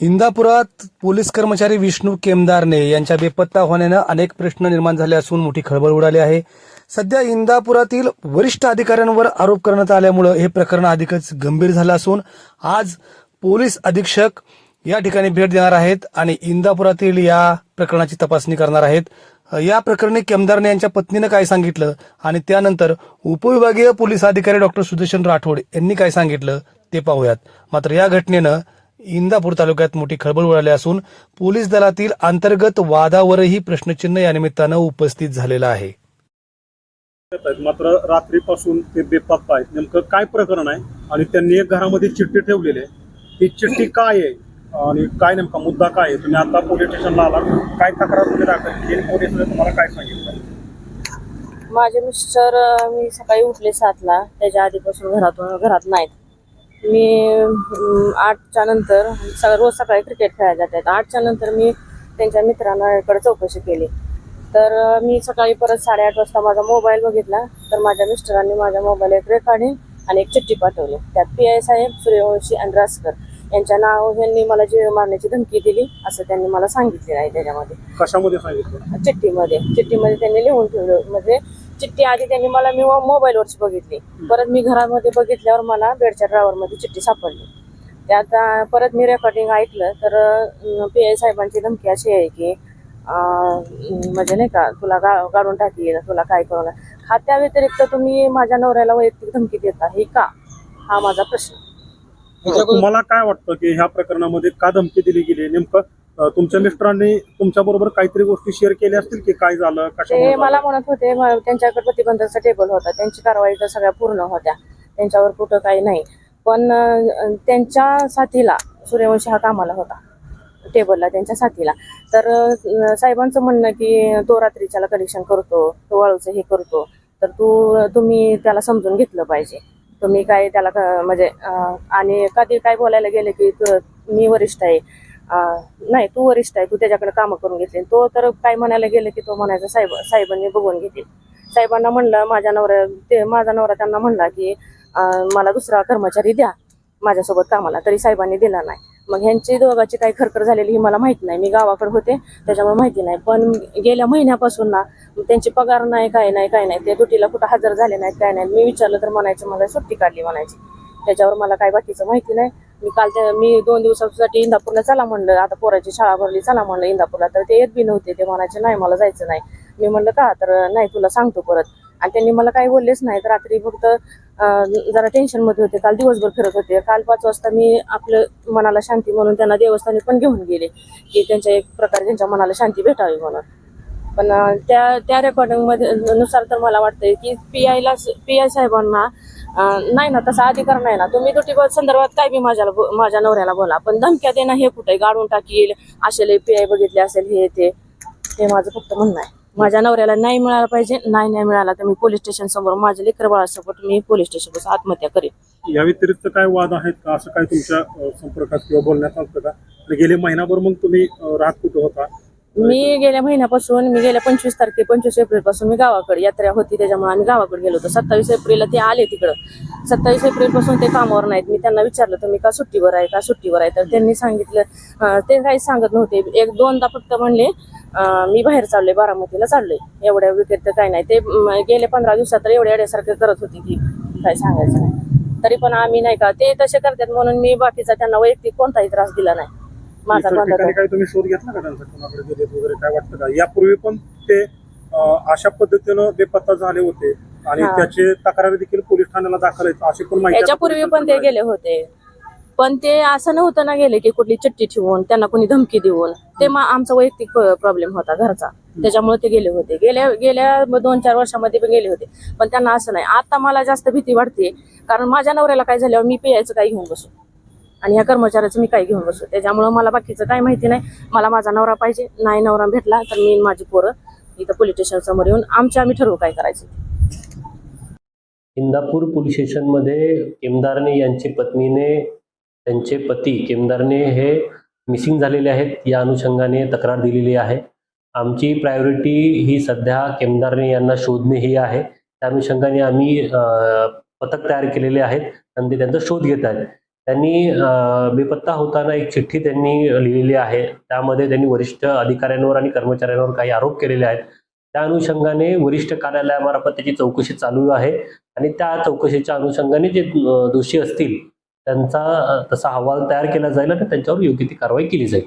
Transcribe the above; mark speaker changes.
Speaker 1: इंदापुरात police कर्मचारी विष्णू केमदारने यांच्या बेपत्ता होण्यानं अनेक प्रश्न निर्माण झाले असून मोठी खळबळ उडाली आहे. सध्या इंदापुरातील वरिष्ठ अधिकाऱ्यांवर आरोप करण्यात आल्यामुळं हे प्रकरण अधिकच गंभीर झालं असून आज पोलीस अधीक्षक या ठिकाणी भेट देणार आहेत आणि इंदापुरातील या प्रकरणाची तपासणी करणार आहेत. या प्रकरणी केमदारने यांच्या पत्नीनं काय सांगितलं आणि त्यानंतर उपविभागीय पोलीस अधिकारी डॉक्टर सुदर्शन राठोड यांनी काय सांगितलं ते पाहूयात. मात्र या घटनेनं इंदापूर तालुक्यात मोठी खळबळ उडाली असून पोलीस दलातील अंतर्गत वादावरही प्रश्नचिन्ह या निमित्तानं उपस्थित झालेलं आहे.
Speaker 2: मात्र रात्रीपासून ते बेपत्ता आहेत. नेमकं काय प्रकरण आहे? आणि त्यांनी एक घरामध्ये चिठ्ठी ठेवलेली आहे. ती चिठ्ठी काय आहे? आणि काय नेमका मुद्दा काय आहे? तुम्ही आता पोलीस स्टेशनला आला काय तक्रार तुम्ही दाखल केली? पोलिसांनी तुम्हाला काय सांगितलं?
Speaker 3: माझे मिस्टर मी सकाळी उठले सातला. त्याच्या आधीपासून घरातून घरात नाहीत. मी आठच्या नंतर रोज सकाळी क्रिकेट खेळायला जातात आठच्या नंतर मी त्यांच्या मित्रांकडे चौकशी केली. तर मी सकाळी परत साडेआठ वाजता माझा मोबाईल बघितला. तर माझ्या मिस्टरांनी माझ्या मोबाईल एक रेकॉर्डिंग आणि एक चिठ्ठी पाठवली. त्यात पी आय साहेब सूर्यवंशी आणि रासकर यांच्या नाव यांनी मला जीव मारण्याची धमकी दिली असं त्यांनी मला सांगितलेलं आहे त्याच्यामध्ये.
Speaker 2: कशामध्ये सांगितलं?
Speaker 3: चिठ्ठीमध्ये. चिठ्ठीमध्ये त्यांनी लिहून ठेवलं. म्हणजे चिठ्ठी आधी त्यांनी मला मी मोबाईलवरची बघितली. परत मी घरामध्ये बघितल्यावर मला बेडच्या ड्रायव्हरमध्ये चिठ्ठी सापडली. त्यात परत मी रेकॉर्डिंग ऐकलं तर पी आय साहेबांची धमकी अशी आहे की अं, म्हणजे नाही का तुला गा काढून टाकील तुला काय करू हा त्या व्यतिरिक्त तुम्ही माझ्या नवऱ्याला वैयक्तिक धमकी देता हे का? हा माझा प्रश्न.
Speaker 2: तुम्हाला काय वाटतं की ह्या प्रकरणामध्ये का धमकी दिली गेली नेमकं तुमच्या मिस्टरांनी तुमच्या बरोबर काहीतरी गोष्टी शेअर केल्या असतील की काय झालं
Speaker 3: ते मला? म्हणत होते म- त्यांच्याकडे प्रतिबंधाचा टेबल होता. त्यांची कारवाई तर सगळ्या पूर्ण होत्या. त्यांच्यावर कुठं काही नाही. पण अं, त्यांच्या साथीला सूर्यवंशी हा कामाला होता. टेबलला त्यांच्या साथीला. तर अं, साहेबांचं म्हणणं की तो रात्रीच्याला कनेक्शन करतो तो वाळूचं हे करतो. तर तू तुम्ही त्याला समजून घेतलं पाहिजे. तुम्ही काय त्याला क- म्हणजे अं, आणि कधी काय बोलायला गेले की तू- मी वरिष्ठ आहे. नाही तू वरिष्ठ आहे तू त्याच्याकडे कामं करून घेतली. तो तर काय म्हणायला गेले की तो म्हणायचा साहेब साहेबांनी बघून घेतील. साहेबांना म्हणलं माझ्या नवऱ्या ते माझा नवरा त्यांना म्हणला की मला दुसरा कर्मचारी द्या माझ्यासोबत कामाला. तरी साहेबांनी दिला नाही. मग ह्यांची दोघाची काही खरखर झालेली ही मला माहिती नाही. मी गावाकडे होते त्याच्यामुळे माहिती नाही. पण गेल्या महिन्यापासून ना त्यांची पगार नाही काय नाही काय नाही. ते दुटीला कुठं हजर झाले नाहीत काय नाही मी विचारलं तर म्हणायचं मला सुट्टी काढली म्हणायची. त्याच्यावर मला काय बाकीचं माहिती नाही. मी काल त्या मी दोन दिवसासाठी इंदापूरला चला म्हणलं. आता पोराची शाळा भरली चला म्हणलं इंदापूरला. तर ते येत बी नव्हते. ते म्हणायचे नाही मला जायचं नाही. मी म्हणलं का? तर नाही तुला सांगतो परत. आणि त्यांनी मला काही बोललेच नाही. तर रात्री फक्त जरा टेन्शनमध्ये होते. काल दिवसभर फिरत होते. काल पाच वाजता मी आपलं मनाला शांती म्हणून त्यांना देवस्थानी पण घेऊन गेले. की त्यांच्या एक प्रकारे त्यांच्या मनाला शांती भेटावी म्हणून. पण त्या त्या रेकॉर्डिंगमध्ये नुसार तर मला वाटतंय की पी आयला पी आय साहेबांना नाही ना तसा अधिकार नाही ना. तुम्ही दुटी संदर्भात काय बी माझ्याला माझ्या नवऱ्याला बोला. पण धमक्या देणं हे कुठे? गाडून टाकील असेल पी आय बघितले असेल हे ते. हे माझं फक्त म्हणणं आहे. माझ्या नवऱ्याला नाही मिळाला पाहिजे. नाही नाही मिळाला तर मी पोलीस स्टेशन समोर माझ्या लेकर बाळासोबत मी पोलीस स्टेशन बस आत्महत्या करेन.
Speaker 2: या व्यतिरिक्त काय वाद आहेत का? असं काय तुमच्या संपर्कात किंवा बोलण्यात आलं का? गेले महिनाभर मग तुम्ही राहत कुठं होता?
Speaker 3: मी गेल्या महिन्यापासून मी गेल्या पंचवीस तारखे पंचवीस एप्रिलपासून मी गावाकडे यात्रा होती त्याच्यामुळे आम्ही गावाकडे गेलो होतो. सत्तावीस एप्रिलला ते आले तिकडं. सत्तावीस एप्रिलपासून ते कामावर नाहीत. मी त्यांना विचारलं तुम्ही का सुट्टीवर आहे का सुट्टीवर आहे? तर त्यांनी सांगितलं ते काही सांगत नव्हते. एक दोनदा फक्त म्हणले मी बाहेर चाललोय बारामतीला चाललोय. एवढ्या विकेट काय नाही. ते गेले पंधरा दिवसात तर एवढ्या एवढ्यासारखं करत होती की काय सांगायचं नाही. तरी पण आम्ही नाही का ते तसे करतात म्हणून मी बाकीचा त्यांना वैयक्तिक कोणताही त्रास दिला नाही. माझा
Speaker 2: इतर
Speaker 3: कोणता
Speaker 2: ठिकाणी काही तुम्ही शोध घेतला का त्यांचा? कोणाकडे गेलेत वगैरे काय वाटतं का? यापूर्वी पण ते अं, अशा पद्धतीनं बेपत्ता झाले होते आणि
Speaker 3: हा.
Speaker 2: त्याचे तक्रारी देखील पोलीस ठाण्याला दाखल आहेत अशी पण माहिती आता
Speaker 3: याच्यापूर्वी पण ते गेले होते. पण ते असं नव्हतं ना गेले की कुठली चिठ्ठी ठेवून त्यांना कोणी धमकी देऊन. ते मा- आमचा वैयक्तिक प्रॉब्लेम होता घरचा. त्याच्यामुळे ते गेले होते. गेल्या गेल्या दोन चार वर्षामध्ये पण गेले होते. पण त्यांना असं नाही. आता मला जास्त भीती वाटते. कारण माझ्या नवऱ्याला काय झाल्यावर मी पियायचं काही घेऊन बसू? आणि ह्या कर्मचाऱ्याचं मी काय घेऊन बसू त्याच्यामुळे मला बाकीचं काही माहिती नाही. मला माझा नवरा पाहिजे. नाही नवरा भेटला तर मी माझी पोरं इथं पोलीस स्टेशन समोर येऊन आमच्या आम्ही ठरवू काय करायचं.
Speaker 4: इंदापूर पोलीस स्टेशनमध्ये केमदारने यांची पत्नीने त्यांचे पती केमदारने हे मिसिंग झालेले आहेत. या अनुषंगाने तक्रार दिलेली आहे. आमची प्रायोरिटी ही सध्या केमदारने यांना शोधणे ही आहे. त्या अनुषंगाने आम्ही पथक तयार केलेले आहेत आणि ते त्यांचा शोध घेत आहेत. त्यांनी बेपत्ता होताना एक चिठ्ठी त्यांनी लिहिलेली आहे. त्यामध्ये त्यांनी वरिष्ठ अधिकाऱ्यांवर आणि कर्मचाऱ्यांवर काही आरोप केलेले आहेत. त्या अनुषंगाने वरिष्ठ कार्यालयामार्फत त्याची चौकशी चालू आहे आणि त्या चौकशीच्या अनुषंगाने जे दोषी असतील त्यांचा तसा अहवाल तयार केला जाईल आणि त्यांच्यावर योग्य ती कारवाई केली जाईल.